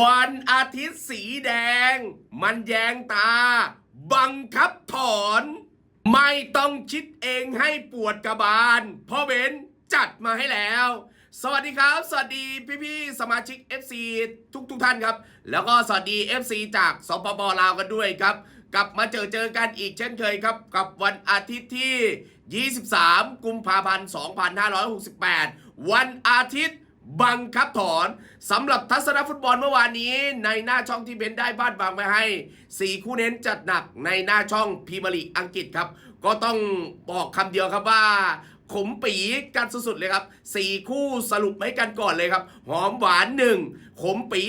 วันอาทิตย์สีแดง มันแยงตา บังคับถอน ไม่ต้องคิดเองให้ปวดกระบาลเพ่อเบนจัดมาให้แล้ว สวัสดีครับ สวัสดีพี่ๆสมาชิก FC ทุกทุกท่านครับ แล้วก็สวัสดี FC จากสปปลาวกันด้วยครับ กลับมาเจอเจอกันอีกเช่นเคยครับ กับวันอาทิตย์ที่ 23 กุมภาพันธ์ 2568 วันอาทิตย์ บังคับถอนสำหรับทัศนฟุตบอลเมื่อวานนี้ ในหน้าช่องที่เบนได้บ้านบางไว้ให้ 4 คู่เน้นจัดหนักในหน้าช่องพีมียร์ลีกอังกฤษครับ ก็ต้องบอกคำเดียวครับว่า ขมปีกันสุดๆเลยครับ 4 คู่สรุปให้กันก่อนเลยครับ หอมหวาน 1 ขมปี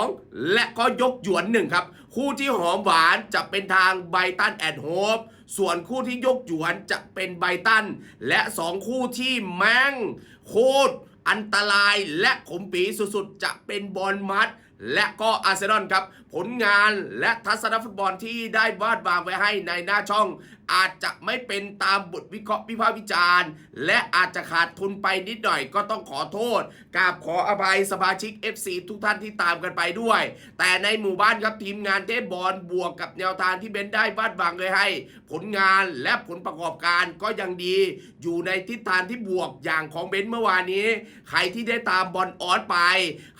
2 และก็ยกหยวน 1 ครับ คู่ที่หอมหวานจะเป็นทางไบตันแอนด์โฮปส่วนคู่ที่ยกหยวนจะเป็นไบตันและ 2 คู่ที่แมงโคตร อันตรายและขมปีสุดๆ จะเป็นบอลมัด และก็อาร์เซนอลครับ ผลงานและทัศนฟุตบอลที่ได้วาดวางไว้ให้ในหน้าช่องอาจจะไม่เป็นตามบทวิเคราะห์วิพากษ์วิจารณ์ และอาจจะขาดทุนไปนิดหน่อยก็ต้องขอโทษกราบขออภัยสมาชิก FC ทุกท่านที่ตามกันไปด้วย แต่ในหมู่บ้านครับทีมงานเทพบอลบวกกับแนวทางที่เบนได้วาดวางไว้ให้ ผลงานและผลประกอบการก็ยังดี อยู่ในทิศทางที่บวกอย่างของเบนเมื่อวานนี้ ใครที่ได้ตามบอลออสไป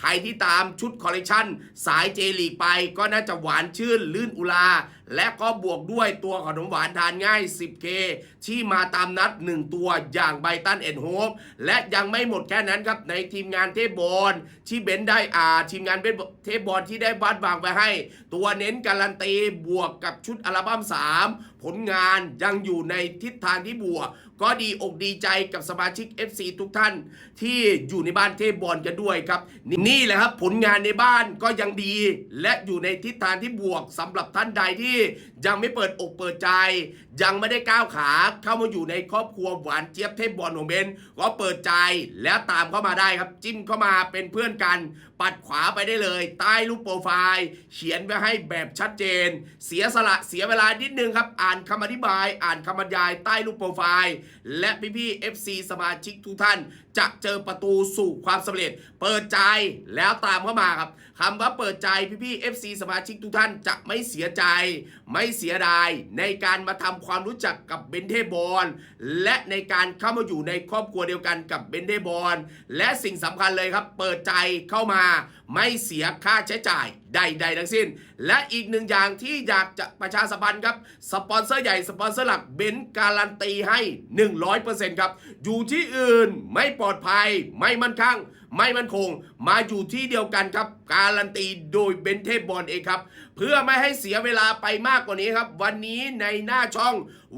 ใครที่ตามชุดคอลเลกชันสายเจลีกไปก็น่าจะหวานชื่นลื่นอุลาและก็บวกด้วยตัวขนมหวานทานง่าย 10K ที่มาตามนัด 1 ตัวอย่างไบตันเอ็นโฮมและยังไม่หมดแค่นั้นครับ ในทีมงานเทบอลที่เบนได้อ่าทีมงานเบนเทบอลที่ได้วาดวางไปให้ ตัวเน้นการันตีบวกกับชุดอัลบั้ม 3 ผลงานยังอยู่ในทิศทางที่บวกก็ดีอกดีใจกับสมาชิก FC ทุกท่าน ที่อยู่ในบ้านเทพบอลกันด้วยครับ นี่นี่แหละครับผลงานในบ้านก็ยังดี และอยู่ในทิศทางที่บวกสำหรับท่านใดที่ยังไม่เปิดอกเปิดใจ ยังไม่ได้ก้าวขาเข้ามาอยู่ในครอบครัวหวานเจี๊ยบเทพบอลของเบนก็เปิดใจแล้วตามเข้ามาได้ครับ จิ้มเข้ามาเป็นเพื่อนกัน ปัดขวาไปได้เลย ใต้รูปโปรไฟล์ เขียนไว้ให้แบบชัดเจน เสียสละเสียเวลานิดนึงครับอ่านคำอธิบาย อ่านคำบรรยายใต้รูปโปรไฟล์ และพี่ๆ FC สมาชิกทุกท่าน จะเจอประตูสู่ความสำเร็จ เปิดใจแล้วตามเข้ามาครับคำว่าเปิดใจพี่ๆ FC สมาชิกทุกท่านจะไม่เสียใจ ไม่เสียดาย ในการมาทำความรู้จักกับเบนเทบอลและในการเข้ามาอยู่ในครอบครัวเดียวกันกับเบนเทบอลและสิ่งสำคัญเลยครับ เปิดใจเข้ามาไม่เสียค่าใช้จ่ายใดๆทั้งสิ้น และอีกหนึ่งอย่างที่อยากจะประชาสัมพันธ์ครับ สปอนเซอร์ใหญ่ สปอนเซอร์หลักเบนการันตีให้ 100%ครับ อยู่ที่อื่นไม่ปลอดภัย ไม่มั่นคงไม่มั่นคง มาอยู่ที่เดียวกันครับ การันตีโดยเบนเทพบอลเองครับ เพื่อไม่ให้เสียเวลาไปมากกว่านี้ครับ วันนี้ในหน้าช่อง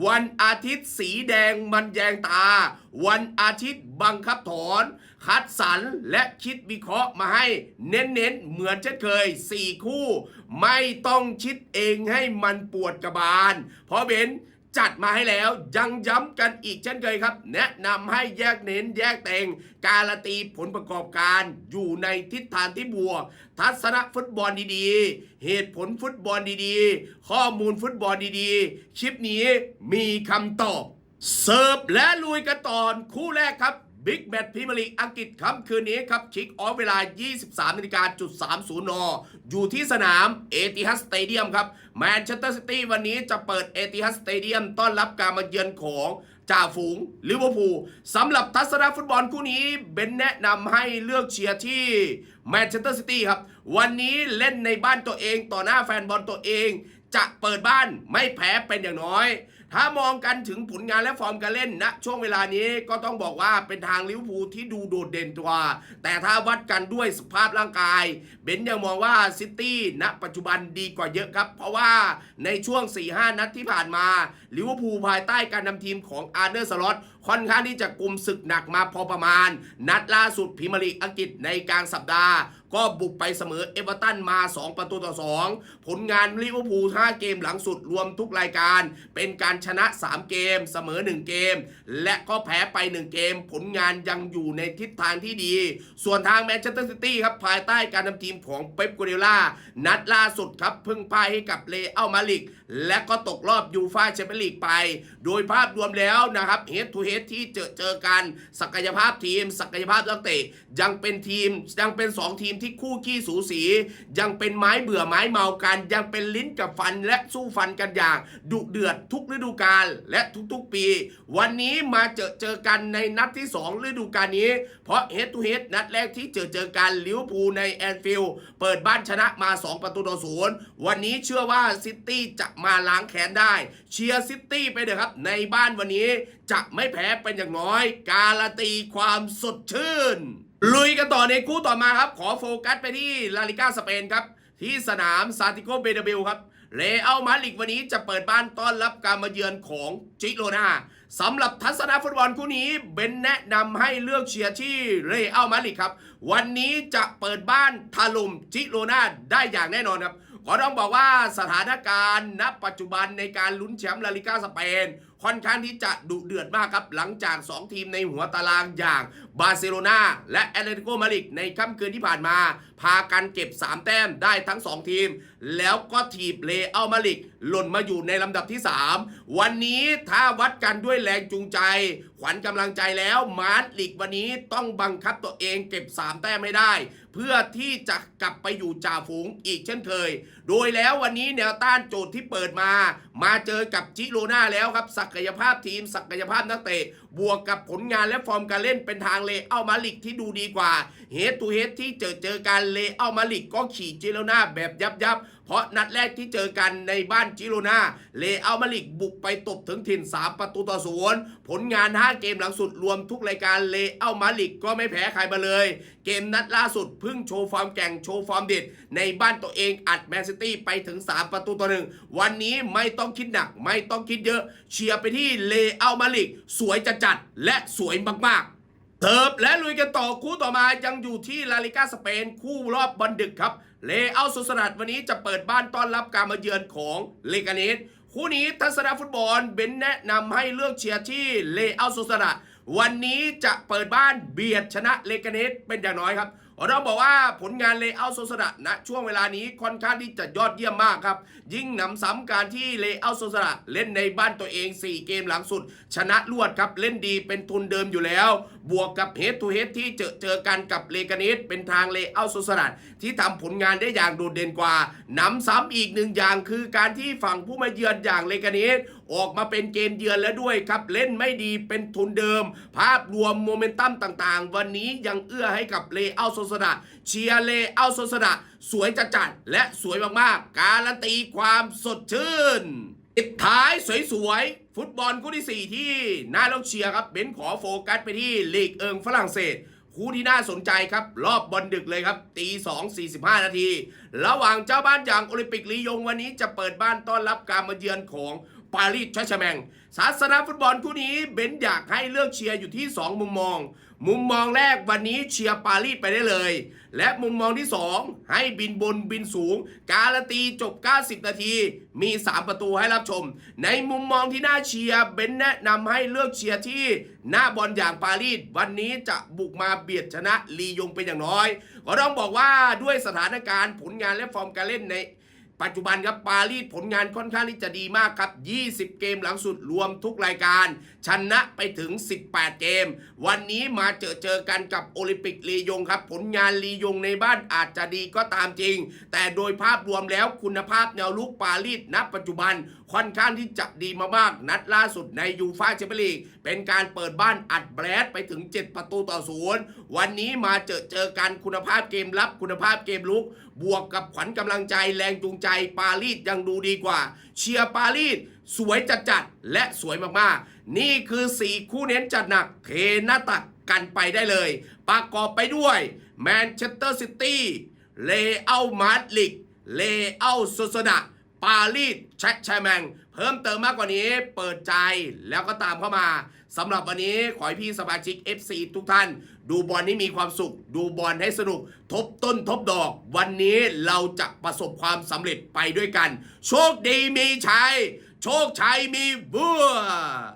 วันอาทิตย์สีแดงมันแยงตา วันอาทิตย์บังคับถอน คัดสรรและคิดวิเคราะห์มาให้เน้นๆ เหมือนเช่นเคย 4 คู่ ไม่ต้องคิดเองให้มันปวดกระบาล เพราะเบนจัดมาให้แล้วยังย้ำกันอีกเช่นเคยครับ แนะนำให้แยกเน้นแยกแต่ง การตีผลประกอบการอยู่ในทิศทางที่บวก ทัศนะฟุตบอลดีๆ เหตุผลฟุตบอลดีๆ ข้อมูลฟุตบอลดีๆ คลิปนี้มีคำตอบ เสิร์ฟและลุยกันตอนคู่แรกครับ บิ๊กแมตช์พรีเมียร์ลีกอังกฤษค่ำคืนนี้ครับคิกออฟเวลา 23นาฬิกาจุด30นอยู่ที่สนามเอติฮัสสเตเดียมครับแมนเชสเตอร์ซิตี้วันนี้จะเปิดเอติฮัสสเตเดียมต้อนรับการมาเยือนของจ่าฝูงลิเวอร์พูลสำหรับทัศนฟุตบอลคู่นี้เบนแนะนำให้เลือกเชียร์ที่แมนเชสเตอร์ซิตี้ครับ วันนี้เล่นในบ้านตัวเองต่อหน้าแฟนบอลตัวเอง จะเปิดบ้านไม่แพ้เป็นอย่างน้อย ถ้ามองกันถึงผลงานและฟอร์มการเล่นณช่วงเวลานี้ก็ต้องบอกว่าเป็นทางลิเวอร์พูลที่ดูโดดเด่นตัว แต่ถ้าวัดกันด้วยสภาพร่างกาย เบนยังมองว่าซิตี้ณปัจจุบันดีกว่าเยอะครับ เพราะว่าในช่วง 4-5 นัดที่ผ่านมาลิเวอร์พูลภายใต้การนำทีมของอาร์เนอร์สล็อต ค่อนข้างที่จะกลุ่มศึกหนักมาพอประมาณ นัดล่าสุดพรีเมียร์ลีอังกฤษในกลางสัปดาห์ ก็บุกไปเสมอเอเวอร์ตันมา 2 ประตูต่อ 2 ผลงานลิเวอร์พูล5เกมหลังสุดรวมทุกรายการ เป็นการชนะ 3 เกม เสมอ 1 เกม และก็แพ้ไป 1 เกม ผลงานยังอยู่ในทิศทางที่ดี ส่วนทางแมนเชสเตอร์ซิตี้ครับภายใต้การนำทีมของเป๊ปกัวเดล่านัดล่าสุดครับเพิ่งพ่ายให้กับเลอัลมาลิก และก็ตกรอบยูฟ่าแชมเปี้ยนลีกไป โดยภาพรวมแล้วนะครับเฮดทูเฮด Head ที่เจอเจอกัน ศักยภาพทีม ศักยภาพนักเตะยังเป็นทีมยังเป็น 2 ทีมที่คู่ขี้สูสี ยังเป็นไม้เบื่อไม้เมากัน ยังเป็นลิ้นกับฟันและสู้ฟันกันอย่าง ดุเดือดทุกฤดูกาลและทุกๆปี วันนี้มาเจอเจอกันในนัดที่ 2 ฤดูกาลนี้ เพราะ Head to Head นัดแรกที่เจอเจอกันลิเวอร์พูลในแอนฟิลด์เปิดบ้านชนะมา 2 ประตูต่อศูนย์วันนี้เชื่อว่าซิตี้จะมาล้างแค้นได้ เชียร์ซิตี้ไปเถอะครับ ในบ้านวันนี้จะไม่แพ้เป็นอย่างน้อย การันตีความสดชื่น ลุยกันต่อในคู่ต่อมาครับ ขอโฟกัสไปที่ลาลิก้าสเปนครับ ที่สนามซาติโกเบเดเบลครับเลอัลมาดริกวันนี้จะเปิดบ้านต้อนรับการมาเยือนของจิโรนาสำหรับทัศนฟุตบอลคู่นี้เบนแนะนำให้เลือกเชียร์ที่เรอัลมาดริกครับ วันนี้จะเปิดบ้านถล่มจิโรนาได้อย่างแน่นอนครับขอต้องบอกว่าสถานการณ์ณปัจจุบันในการลุ้นแชมป์ลาลิก้าสเปน ค่อนข้างที่จะดุเดือดมากครับ หลังจาก 2 ทีมในหัวตารางอย่างบาร์เซโลนาและแอตเลติโกมาดริดในค่ำคืนที่ผ่านมา พากันเก็บ 3 แต้มได้ทั้ง 2 ทีม แล้วก็ถีบเลอัลมาดริกหล่นมาอยู่ในลำดับที่ 3 วันนี้ถ้าวัดกันด้วยแรงจูงใจ ขวัญกำลังใจแล้วมาดริกวันนี้ต้องบังคับตัวเองเก็บ 3 แต้มไม่ได้ เพื่อที่จะกลับไปอยู่จ่าฝูงอีกเช่นเคย โดยแล้ววันนี้แนวต้านโจทย์ที่เปิดมา มาเจอกับจิโรนาแล้วครับ ศักยภาพทีม ศักยภาพนักเตะ บวกกับผลงานและฟอร์มการเล่นเป็นทางเลอัลมาลิกที่ดูดีกว่า เฮดตูเฮดที่เจอเจอการเลอัลมาลิกก็ขี่จิโรนาแบบยับยับ เพราะนัดแรกที่เจอกันในบ้านจิโรนาเลอัลมาลิกบุกไปตบถึงถิ่น 3 ประตูต่อศูนย์ผลงาน 5 เกมหลังสุดรวมทุกรายการเลอัลมาลิกก็ไม่แพ้ใครมาเลย เกมนัดล่าสุดพิ่งโชว์ฟอร์มแก่งโชว์ฟอร์มเด็ด ในบ้านตัวเองอัดแมนซิตี้ไปถึง 3 ประตูต่อหนึ่งวันนี้ไม่ต้องคิดหนักไม่ต้องคิดเยอะ เชียร์ไปที่เลอัลมาลิกสวยจัดจัดและสวยมากๆ เติบและลุยกันต่อคู่ต่อมายังอยู่ที่ลาลิกาสเปน คู่รอบบอลดึกครับ เลอัลโซสนัดวันนี้จะเปิดบ้านต้อนรับการมาเยือนของเลกาเนสคู่นี้ทัศนฟุตบอลเบนแนะนำให้เลือกเชียร์ที่เลอัลโซสนัดวันนี้จะเปิดบ้านเบียดชนะเลกาเนสเป็นอย่างน้อยครับเราบอกว่าผลงานเลเยอร์โซสดะณช่วงเวลานี้ค่อนข้างที่จะยอดเยี่ยมมากครับ ยิ่งหนำซ้ำการที่เลเยอร์โซสดะเล่นในบ้านตัวเอง 4 เกมหลังสุด ชนะรวดครับเล่นดีเป็นทุนเดิมอยู่แล้ว บวกกับเฮดทูเฮดที่เจอเจอกันกับเลกานิสเป็นทางเลเอร์โซสดะที่ทำผลงานได้อย่างโดดเด่นกว่าหนำซ้ำอีกหนึ่งอย่างคือการที่ฝั่งผู้มาเยือนอย่างเลกานิสออกมาเป็นเกมเยือนแล้วด้วยครับ เล่นไม่ดีเป็นทุนเดิม ภาพรวมโมเมนตัมต่างๆ วันนี้ยังเอื้อให้กับเลเอร์โซสระเชียร์เลเอร์โซสระสวยจัดจัดๆและสวยมากๆ การันตีความสดชื่นปิดท้ายสวยๆ ฟุตบอลคู่ที่ 4 ที่น่าลองเชียร์ครับเบนขอโฟกัสไปที่ลีกเอิงฝรั่งเศสคู่ที่น่าสนใจครับ รอบบอลดึกเลยครับตี2 45นาที ระหว่างเจ้าบ้านอย่างโอลิมปิกลียงวันนี้จะเปิดบ้านต้อนรับการมาเยือนของปารีสแชชแมงศาสนาฟุตบอลคู่นี้เบนอยากให้เลือกเชียร์อยู่ที่ 2 มุมมอง มุมมองแรกวันนี้เชียร์ปารีสไปได้เลย และมุมมองที่ 2 ให้บินบนบินสูง การันตีจบ 90 นาที มี 3 ประตูให้รับชม ในมุมมองที่น่าเชียร์เบนแนะนำให้เลือกเชียร์ที่หน้าบอลอย่างปารีสวันนี้จะบุกมาเบียดชนะลียงเป็นอย่างน้อย ก็ต้องบอกว่าด้วยสถานการณ์ผลงานและฟอร์มการเล่นใน ปัจจุบันครับปารีสผลงานค่อนข้างที่จะดีมากครับ 20 เกมหลังสุดรวมทุกรายการ ชนะไปถึง 18 เกม วันนี้มาเจอเจอกันกับโอลิมปิกลียงครับ ผลงานลียงในบ้านอาจจะดีก็ตามจริง แต่โดยภาพรวมแล้วคุณภาพแนวลุกปารีสณปัจจุบันค่อนข้างที่จะดีมากๆ นัดล่าสุดในยูฟ่าแชมเปี้ยนลีกเป็นการเปิดบ้านอัดแบรดไปถึง 7 ประตูต่อศูนย์วันนี้มาเจอเจอกันคุณภาพเกมรับคุณภาพเกมลุก บวกกับขวัญกำลังใจแรงจูงใจปารีสยังดูดีกว่า เชียร์ปารีสสวยจัดจัดและสวยมากๆ นี่คือ 4 คู่เน้นจัดหนักเทหน้าตักกันไปได้เลย ประกอบไปด้วยแมนเชสเตอร์ซิตี้เลอัลมาดริดเลอัลโซซดะ ปารีสแชชแมง เพิ่มเติมมากกว่านี้เปิดใจแล้วก็ตามเข้ามาสำหรับวันนี้ขอให้พี่สมาชิก FC ทุกท่าน ดูบอลนี้มีความสุข ดูบอลให้สนุก ทบต้นทบดอก วันนี้เราจะประสบความสำเร็จไปด้วยกัน โชคดีมีชัย โชคชัยมีบัว